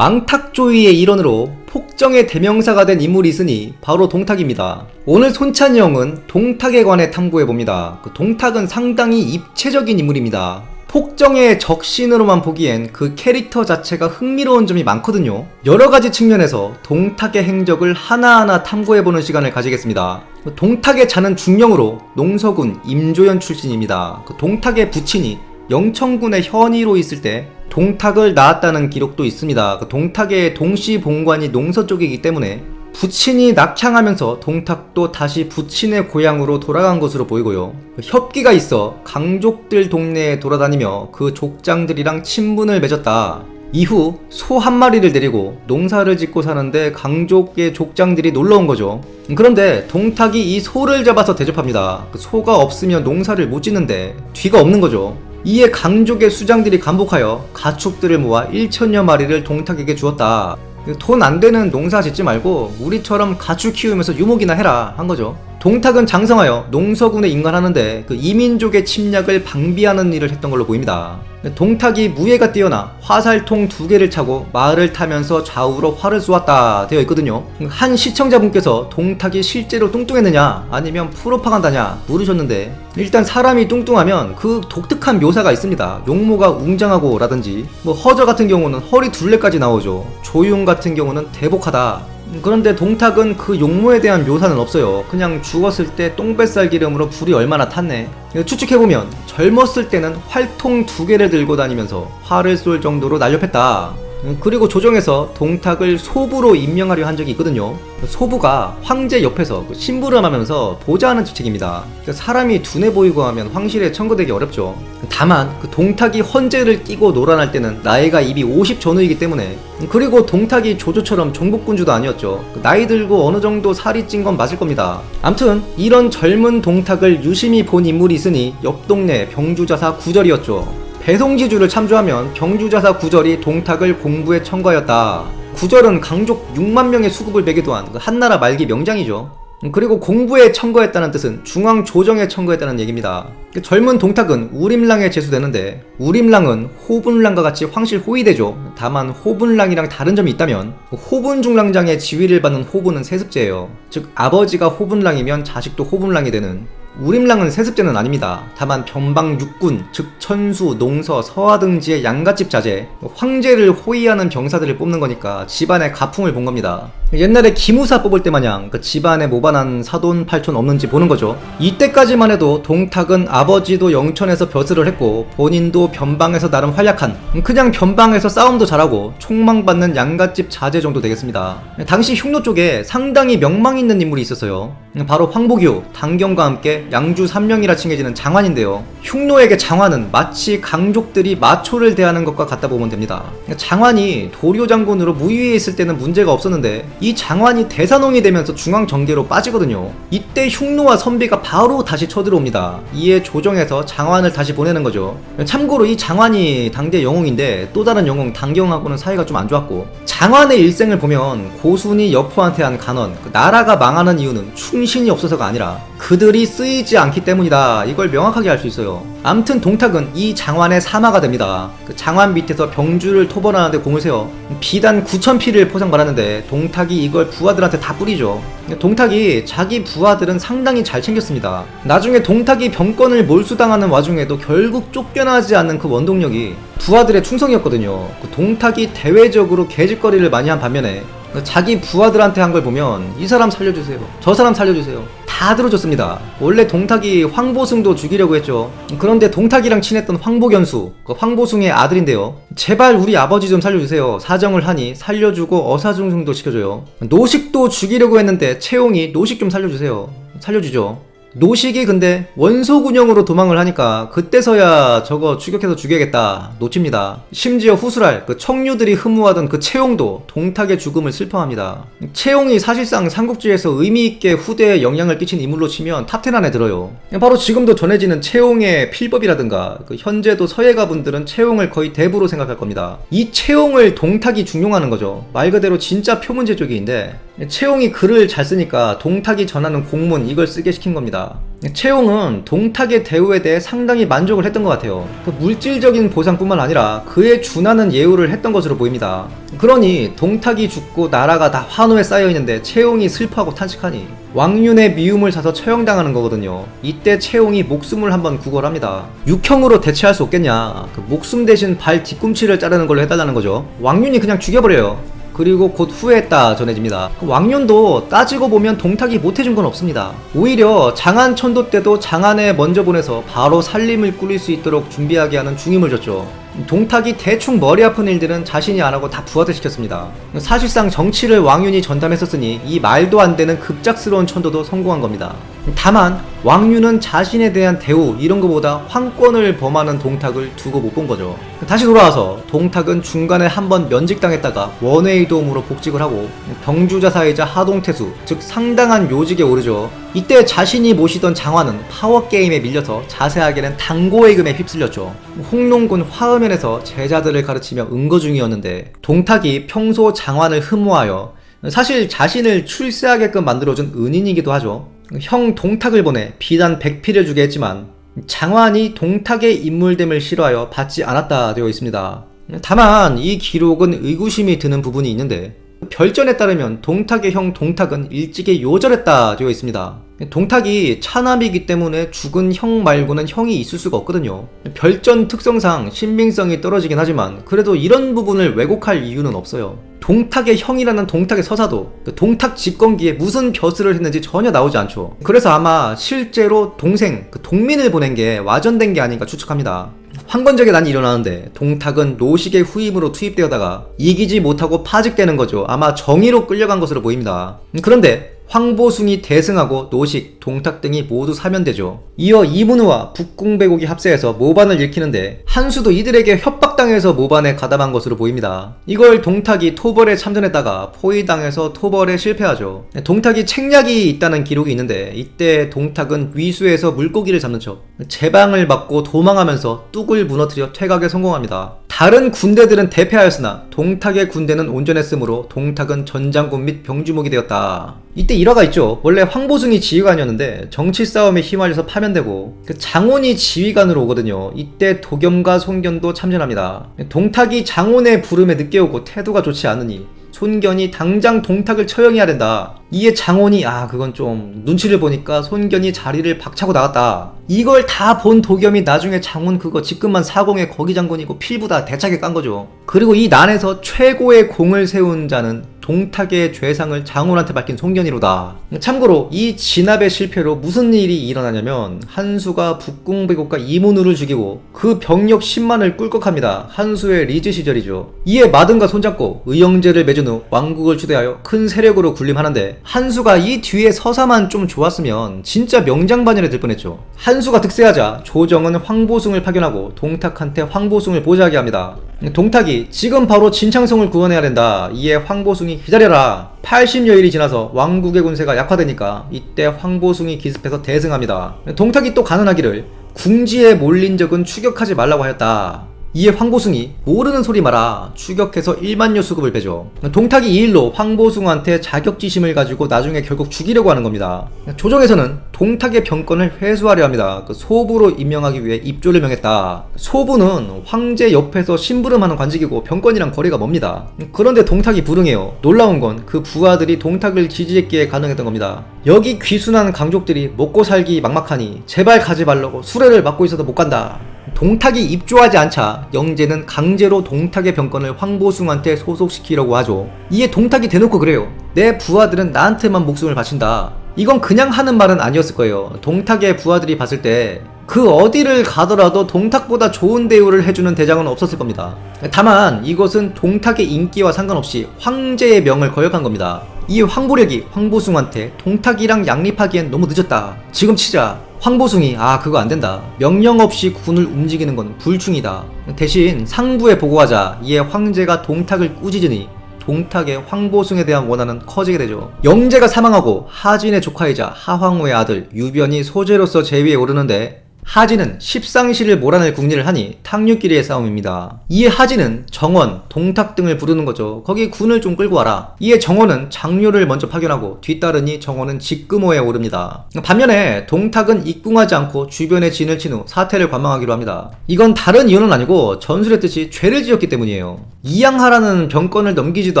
망탁조이의 일원으로 폭정의 대명사가 된 인물이 있으니 바로 동탁입니다. 오늘 손찬이 형은 동탁에 관해 탐구해봅니다. 그 동탁은 상당히 입체적인 인물입니다. 폭정의 적신으로만 보기엔 그 캐릭터 자체가 흥미로운 점이 많거든요. 여러 가지 측면에서 동탁의 행적을 하나하나 탐구해보는 시간을 가지겠습니다. 동탁의 자는 중령으로 농서군 임조연 출신입니다. 그 동탁의 부친이 영천군의 현이로 있을 때 동탁을 낳았다는 기록도 있습니다. 그 동탁의 동시 본관이 농서 쪽이기 때문에 부친이 낙향하면서 동탁도 다시 부친의 고향으로 돌아간 것으로 보이고요. 협기가 있어 강족들 동네에 돌아다니며 그 족장들이랑 친분을 맺었다. 이후 소 한 마리를 데리고 농사를 짓고 사는데 강족의 족장들이 놀러 온 거죠. 그런데 동탁이 이 소를 잡아서 대접합니다. 그 소가 없으면 농사를 못 짓는데 뒤가 없는 거죠. 이에 강족의 수장들이 간복하여 가축들을 모아 1천여 마리를 동탁에게 주었다. 돈 안 되는 농사 짓지 말고 우리처럼 가축 키우면서 유목이나 해라 한 거죠. 동탁은 장성하여 농서군에 인간하는데 그 이민족의 침략을 방비하는 일을 했던 걸로 보입니다. 동탁이 무예가 뛰어나 화살통 두 개를 차고 말을 타면서 좌우로 활을 쏘았다 되어 있거든요. 한 시청자분께서 동탁이 실제로 뚱뚱했느냐 아니면 프로파간다냐 물으셨는데 일단 사람이 뚱뚱하면 그 독특한 묘사가 있습니다. 용모가 웅장하고 라든지 뭐 허저 같은 경우는 허리 둘레까지 나오죠. 조용 같은 경우는 대복하다 그런데 동탁은 그 용모에 대한 묘사는 없어요. 그냥 죽었을 때 똥뱃살 기름으로 불이 얼마나 탔네. 추측해보면 젊었을 때는 활통 두 개를 들고 다니면서 활을 쏠 정도로 날렵했다. 그리고 조정에서 동탁을 소부로 임명하려 한 적이 있거든요. 소부가 황제 옆에서 그 심부름하면서 보좌하는 직책입니다. 사람이 둔해 보이고 하면 황실에 청구되기 어렵죠. 다만 그 동탁이 헌재를 끼고 놀아날 때는 나이가 이미 50 전후이기 때문에 그리고 동탁이 조조처럼 종북군주도 아니었죠. 나이 들고 어느 정도 살이 찐 건 맞을 겁니다. 암튼 이런 젊은 동탁을 유심히 본 인물이 있으니 옆 동네 병주자사 구절이었죠. 배송지주를 참조하면 병주자사 구절이 동탁을 공부에 첨가하였다. 구절은 강족 6만 명의 수급을 베기도 한그 한나라 말기 명장이죠. 그리고 공부에 첨거했다는 뜻은 중앙 조정에 첨거했다는 얘기입니다. 그 젊은 동탁은 우림랑에 제수되는데 우림랑은 호분랑과 같이 황실 호위대죠. 다만 호분랑이랑 다른 점이 있다면 호분중랑장의 지위를 받는 호분은 세습제예요. 즉 아버지가 호분랑이면 자식도 호분랑이 되는 우림랑은 세습제는 아닙니다. 다만 변방 육군, 즉 천수, 농서, 서하 등지의 양갓집 자제, 황제를 호위하는 병사들을 뽑는 거니까 집안의 가풍을 본 겁니다. 옛날에 기무사 뽑을 때 마냥 그 집안에 모반한 사돈 팔촌 없는지 보는 거죠. 이때까지만 해도 동탁은 아버지도 영천에서 벼슬을 했고 본인도 변방에서 나름 활약한 그냥 변방에서 싸움도 잘하고 총망받는 양갓집 자제 정도 되겠습니다. 당시 흉노 쪽에 상당히 명망 있는 인물이 있었어요. 바로 황보규, 당경과 함께 양주 삼명이라 칭해지는 장환인데요. 흉노에게 장환은 마치 강족들이 마초를 대하는 것과 같다 보면 됩니다. 장환이 도료 장군으로 무위에 있을 때는 문제가 없었는데 이 장환이 대산홍이 되면서 중앙 정계로 빠지거든요. 이때 흉노와 선비가 바로 다시 쳐들어옵니다. 이에 조정에서 장환을 다시 보내는 거죠. 참고로 이 장환이 당대 영웅인데 또 다른 영웅 당경하고는 사이가 좀 안 좋았고 장환의 일생을 보면 고순이 여포한테 한 간원 그 나라가 망하는 이유는 충신이 없어서가 아니라 그들이 쓰이지 않기 때문이다. 이걸 명확하게 알 수 있어요. 암튼 동탁은 이 장환의 사마가 됩니다. 그 장환 밑에서 병주를 토벌하는데 공을 세워 비단 9천 피를 포상받았는데 동탁이 이걸 부하들한테 다 뿌리죠. 동탁이 자기 부하들은 상당히 잘 챙겼습니다. 나중에 동탁이 병권을 몰수당하는 와중에도 결국 쫓겨나지 않는 그 원동력이 부하들의 충성이었거든요. 그 동탁이 대외적으로 개짓거리를 많이 한 반면에 자기 부하들한테 한 걸 보면 이 사람 살려주세요. 저 사람 살려주세요. 다 들어줬습니다. 원래 동탁이 황보승도 죽이려고 했죠. 그런데 동탁이랑 친했던 황보견수, 그 황보승의 아들인데요. 제발 우리 아버지 좀 살려주세요. 사정을 하니 살려주고 어사중승도 시켜줘요. 노식도 죽이려고 했는데 채용이 노식 좀 살려주세요. 살려주죠. 노식이 근데 원소군형으로 도망을 하니까 그때서야 저거 추격해서 죽여야겠다 놓칩니다. 심지어 후술할 그 청류들이 흠모하던 그 채용도 동탁의 죽음을 슬퍼합니다. 채용이 사실상 삼국지에서 의미있게 후대에 영향을 끼친 인물로 치면 탑10 안에 들어요. 바로 지금도 전해지는 채용의 필법이라든가 그 현재도 서예가 분들은 채용을 거의 대부로 생각할 겁니다. 이 채용을 동탁이 중용하는 거죠. 말 그대로 진짜 표문 제조기인데 채용이 글을 잘 쓰니까 동탁이 전하는 공문 이걸 쓰게 시킨 겁니다. 채용은 동탁의 대우에 대해 상당히 만족을 했던 것 같아요. 그 물질적인 보상뿐만 아니라 그에 준하는 예우를 했던 것으로 보입니다. 그러니 동탁이 죽고 나라가 다 환호에 쌓여 있는데 채용이 슬퍼하고 탄식하니 왕윤의 미움을 사서 처형당하는 거거든요 이때 채용이 목숨을 한번 구걸합니다 육형으로 대체할 수 없겠냐 그 목숨 대신 발 뒤꿈치를 자르는 걸로 해달라는 거죠 왕윤이 그냥 죽여버려요 그리고 곧 후회했다 전해집니다. 그 왕윤도 따지고 보면 동탁이 못해준 건 없습니다. 오히려 장안 천도 때도 장안에 먼저 보내서 바로 살림을 꾸릴 수 있도록 준비하게 하는 중임을 줬죠. 동탁이 대충 머리 아픈 일들은 자신이 안 하고 다 부하들 시켰습니다. 사실상 정치를 왕윤이 전담했었으니 이 말도 안 되는 급작스러운 천도도 성공한 겁니다. 다만 왕윤은 자신에 대한 대우 이런 거보다 황권을 범하는 동탁을 두고 못 본 거죠. 다시 돌아와서 동탁은 중간에 한번 면직당했다가 원웨이 도움으로 복직을 하고 병주자사이자 하동태수 즉 상당한 요직에 오르죠. 이때 자신이 모시던 장화는 파워게임에 밀려서 자세하게는 당고의금에 휩쓸렸죠. 홍농군 화음현에서 제자들을 가르치며 응거 중이었는데 동탁이 평소 장관을 흠모하여 사실 자신을 출세하게끔 만들어준 은인이기도 하죠. 형 동탁을 보내 비단 100피를 주게 했지만 장관이 동탁의 인물됨을 싫어하여 받지 않았다 되어 있습니다. 다만 이 기록은 의구심이 드는 부분이 있는데 별전에 따르면 동탁의 형 동탁은 일찍이 요절했다 되어 있습니다. 동탁이 차남이기 때문에 죽은 형 말고는 형이 있을 수가 없거든요. 별전 특성상 신빙성이 떨어지긴 하지만 그래도 이런 부분을 왜곡할 이유는 없어요. 동탁의 형이라는 동탁의 서사도 그 동탁 집권기에 무슨 벼슬을 했는지 전혀 나오지 않죠. 그래서 아마 실제로 동생, 그 동민을 보낸 게 와전된 게 아닌가 추측합니다. 황건적의 난이 일어나는데 동탁은 노식의 후임으로 투입되어다가 이기지 못하고 파직되는 거죠. 아마 정의로 끌려간 것으로 보입니다. 그런데 황보숭이 대승하고 노식, 동탁 등이 모두 사면되죠. 이어 이문우와 북궁배곡이 합세해서 모반을 일으키는데 한수도 이들에게 협박당해서 모반에 가담한 것으로 보입니다. 이걸 동탁이 토벌에 참전했다가 포위당해서 토벌에 실패하죠. 동탁이 책략이 있다는 기록이 있는데 이때 동탁은 위수에서 물고기를 잡는 척 제방을 받고 도망하면서 뚝을 무너뜨려 퇴각에 성공합니다. 다른 군대들은 대패하였으나 동탁의 군대는 온전했으므로 동탁은 전장군 및 병주목이 되었다. 이때 일화가 있죠. 원래 황보승이 지휘관이었는데 정치 싸움에 휘말려서 파면되고 그 장원이 지휘관으로 오거든요. 이때 도겸과 송견도 참전합니다. 동탁이 장원의 부름에 늦게 오고 태도가 좋지 않으니 손견이 당장 동탁을 처형해야 된다. 이에 장원이 아 그건 좀 눈치를 보니까 손견이 자리를 박차고 나갔다. 이걸 다 본 도겸이 나중에 장원 그거 직급만 사공의 거기 장군이고 필부 다 대차게 깐 거죠. 그리고 이 난에서 최고의 공을 세운 자는 동탁의 죄상을 장훈한테 밝힌 송견이로다. 참고로 이 진압의 실패로 무슨 일이 일어나냐면 한수가 북궁배곡과 이문우를 죽이고 그 병력 10만을 꿀꺽합니다. 한수의 리즈 시절이죠. 이에 마등과 손잡고 의형제를 맺은 후 왕국을 추대하여 큰 세력으로 군림하는데 한수가 이 뒤에 서사만 좀 좋았으면 진짜 명장반열에 들 뻔했죠. 한수가 득세하자 조정은 황보숭을 파견하고 동탁한테 황보숭을 보좌하게 합니다. 동탁이 지금 바로 진창성을 구원해야 된다. 이에 황보숭이 기다려라. 80여일이 지나서 왕국의 군세가 약화되니까 이때 황보숭이 기습해서 대승합니다. 동탁이 또 가난하기를 궁지에 몰린 적은 추격하지 말라고 하였다. 이에 황보숭이 모르는 소리 마라 추격해서 1만여 수급을 빼죠. 동탁이 이 일로 황보숭한테 자격지심을 가지고 나중에 결국 죽이려고 하는 겁니다. 조정에서는 동탁의 병권을 회수하려 합니다. 그 소부로 임명하기 위해 입조를 명했다. 소부는 황제 옆에서 심부름하는 관직이고 병권이랑 거리가 멉니다. 그런데 동탁이 불응해요. 놀라운 건 그 부하들이 동탁을 지지했기에 가능했던 겁니다. 여기 귀순한 강족들이 먹고 살기 막막하니 제발 가지 말라고 수레를 맡고 있어도 못 간다. 동탁이 입조하지 않자 영재는 강제로 동탁의 병권을 황보숭한테 소속시키려고 하죠. 이에 동탁이 대놓고 그래요. 내 부하들은 나한테만 목숨을 바친다. 이건 그냥 하는 말은 아니었을 거예요. 동탁의 부하들이 봤을 때 그 어디를 가더라도 동탁보다 좋은 대우를 해주는 대장은 없었을 겁니다. 다만 이것은 동탁의 인기와 상관없이 황제의 명을 거역한 겁니다. 이 황보력이 황보숭한테 동탁이랑 양립하기엔 너무 늦었다. 지금 치자. 황보숭이 아 그거 안 된다. 명령 없이 군을 움직이는 건 불충이다. 대신 상부에 보고하자. 이에 황제가 동탁을 꾸짖으니 동탁의 황보숭에 대한 원한은 커지게 되죠. 영재가 사망하고 하진의 조카이자 하황우의 아들 유변이 소재로서 제위에 오르는데 하진은 십상시를 몰아낼 국리를 하니 탕류끼리의 싸움입니다. 이에 하진은 정원, 동탁 등을 부르는 거죠. 거기 군을 좀 끌고 와라. 이에 정원은 장료를 먼저 파견하고 뒤따르니 정원은 직금호에 오릅니다. 반면에 동탁은 입궁하지 않고 주변에 진을 친 후 사태를 관망하기로 합니다. 이건 다른 이유는 아니고 전술의 뜻이 죄를 지었기 때문이에요. 이양하라는 병권을 넘기지도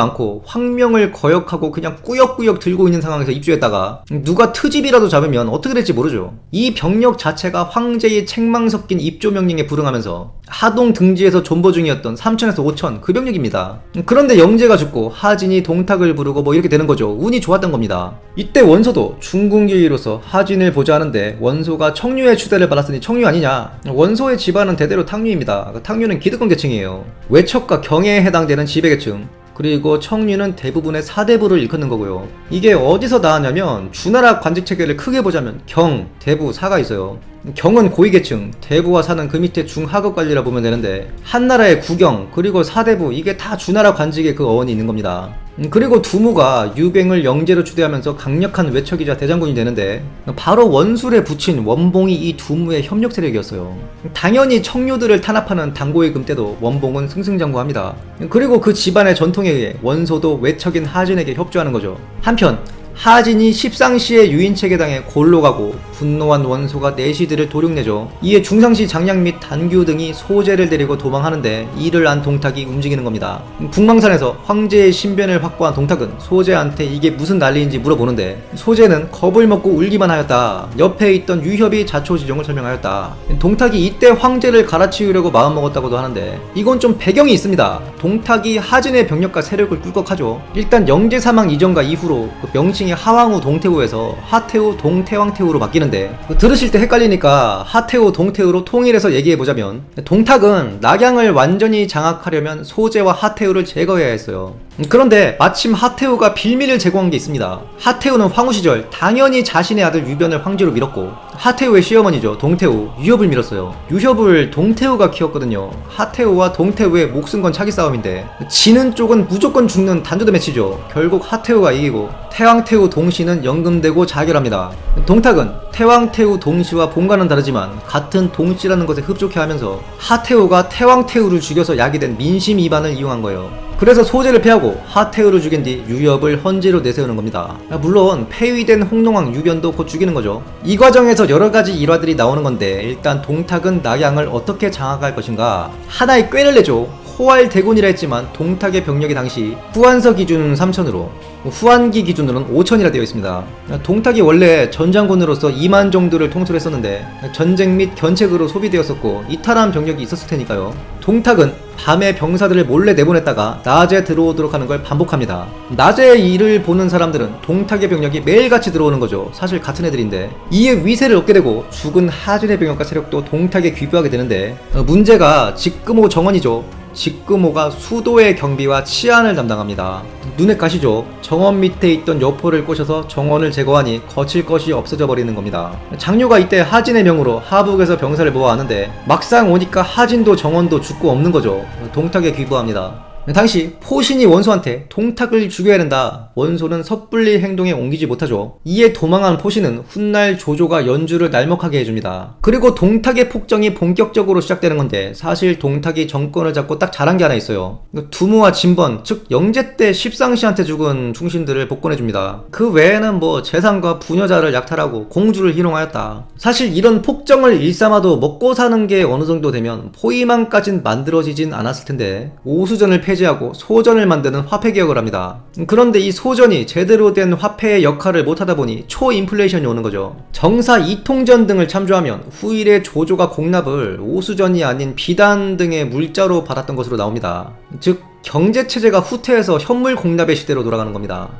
않고 황명을 거역하고 그냥 꾸역꾸역 들고 있는 상황에서 입주했다가 누가 트집이라도 잡으면 어떻게 될지 모르죠. 이 병력 자체가 황 제의 책망 섞인 입조 명령에 불응하면서 하동 등지에서 존버 중이었던 3천에서 5천 그 병력입니다. 그런데 영재가 죽고 하진이 동탁을 부르고 뭐 이렇게 되는 거죠. 운이 좋았던 겁니다. 이때 원소도 중궁기로서 하진을 보자 하는데 원소가 청류의 추대를 받았으니 청류 아니냐? 원소의 집안은 대대로 탕류입니다. 그 탕류는 기득권 계층이에요. 외척과 경에 해당되는 지배계층. 그리고 청류는 대부분의 사대부를 일컫는 거고요. 이게 어디서 나왔냐면 주나라 관직 체계를 크게 보자면 경, 대부, 사가 있어요. 경은 고위계층, 대부와 사는 그 밑에 중하급 관리라 보면 되는데 한나라의 구경 그리고 사대부 이게 다 주나라 관직의 그 어원이 있는 겁니다. 음, 그리고 두무가 유병을 영재로 추대하면서 강력한 외척이자 대장군이 되는데 바로 원술에 붙인 원봉이 이 두무의 협력 세력이었어요. 당연히 청류들을 탄압하는 당고의 금 때도 원봉은 승승장구합니다. 그리고 그 집안의 전통에 의해 원소도 외척인 하진에게 협조하는 거죠. 한편 하진이 십상시의 유인책에 당해 골로 가고 분노한 원소가 내시들을 도륙내죠. 이에 중상시 장량 및 단규 등이 소재를 데리고 도망하는데 이를 안 동탁이 움직이는 겁니다. 북망산에서 황제의 신변을 확보한 동탁은 소재한테 이게 무슨 난리인지 물어보는데 소재는 겁을 먹고 울기만 하였다. 옆에 있던 유협이 자초지종을 설명하였다. 동탁이 이때 황제를 갈아치우려고 마음먹었다고도 하는데 이건 좀 배경이 있습니다. 동탁이 하진의 병력과 세력을 꿀꺽하죠. 일단 영제 사망 이전과 이후로 그 명칭이 하왕후 동태후에서 하태후 동태왕태후로 바뀌는 데그 들으실 때 헷갈리니까 하태후 동태후로 통일해서 얘기해보자면 동탁은 낙양을 완전히 장악하려면 소재와 하태후를 제거해야 했어요. 그런데 마침 하태후가 빌미를 제공한 게 있습니다. 하태후는 황후 시절 당연히 자신의 아들 유변을 황제로 밀었고 하태후의 시어머니죠 동태후 유협을 밀었어요. 유협을 동태후가 키웠거든요. 하태후와 동태후의 목숨 건 차기 싸움인데 지는 쪽은 무조건 죽는 단조드 매치죠. 결국 하태후가 이기고 태왕태후 동시는 연금되고 자결합니다. 동탁은 태왕태후 동시와 본관은 다르지만 같은 동시라는 것에 흡족해하면서 하태후가 태왕태후를 죽여서 야기된 민심 이반을 이용한 거예요. 그래서 소재를 패하고 하태후를 죽인 뒤 유협을 헌재로 내세우는 겁니다. 물론 폐위된 홍농왕 유변도 곧 죽이는 거죠. 이 과정에서 여러 가지 일화들이 나오는 건데 일단 동탁은 낙양을 어떻게 장악할 것인가 하나의 꾀를 내죠. 호활 대군이라 했지만 동탁의 병력이 당시 후한서 기준 3천으로 후한기 기준으로는 5천이라 되어 있습니다. 동탁이 원래 전장군으로서 2만 정도를 통솔했었는데 전쟁 및 견책으로 소비되었었고 이탈한 병력이 있었을 테니까요. 동탁은 밤에 병사들을 몰래 내보냈다가 낮에 들어오도록 하는 걸 반복합니다. 낮에 일을 보는 사람들은 동탁의 병력이 매일같이 들어오는 거죠. 사실 같은 애들인데 이에 위세를 얻게 되고 죽은 하진의 병력과 세력도 동탁에 귀부하게 되는데 어, 문제가 직금호 정원이죠. 직금호가 수도의 경비와 치안을 담당합니다. 눈에 가시죠? 정원 밑에 있던 여포를 꼬셔서 정원을 제거하니 거칠 것이 없어져 버리는 겁니다. 장료가 이때 하진의 명으로 하북에서 병사를 모아왔는데 막상 오니까 하진도 정원도 죽고 없는 거죠. 동탁에 귀부합니다. 당시 포신이 원소한테 동탁을 죽여야 된다. 원소는 섣불리 행동에 옮기지 못하죠. 이에 도망한 포신은 훗날 조조가 연주를 날먹하게 해줍니다. 그리고 동탁의 폭정이 본격적으로 시작되는 건데 사실 동탁이 정권을 잡고 딱 잘한 게 하나 있어요. 두무와 진번, 즉 영제 때 십상시한테 죽은 충신들을 복권해줍니다. 그 외에는 뭐 재산과 부녀자를 약탈하고 공주를 희롱하였다. 사실 이런 폭정을 일삼아도 먹고 사는 게 어느 정도 되면 포위망까진 만들어지진 않았을 텐데 오수전을 폐지 하고 소전을 만드는 화폐 개혁을 합니다. 그런데 이 소전이 제대로 된 화폐의 역할을 못하다 보니 초인플레이션이 오는 거죠. 정사 이통전 등을 참조하면 후일의 조조가 공납을 오수전이 아닌 비단 등의 물자로 받았던 것으로 나옵니다. 즉 경제 체제가 후퇴해서 현물 공납의 시대로 돌아가는 겁니다.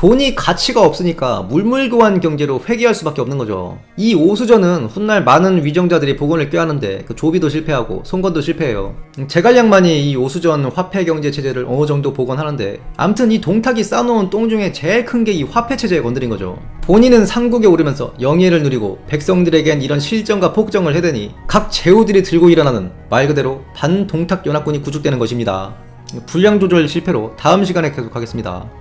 돈이 가치가 없으니까 물물교환 경제로 회귀할 수밖에 없는 거죠. 이 오수전은 훗날 많은 위정자들이 복원을 꾀하는데 그 조비도 실패하고 송건도 실패해요. 제갈량만이 이 오수전 화폐 경제 체제를 어느 정도 복원하는데 암튼 이 동탁이 쌓아놓은 똥 중에 제일 큰 게 이 화폐 체제에 건드린 거죠. 본인은 상국에 오르면서 영예를 누리고 백성들에겐 이런 실정과 폭정을 해대니 각 제후들이 들고 일어나는 말 그대로 반동탁 연합군이 구축되는 것입니다. 분량 조절 실패로 다음 시간에 계속하겠습니다.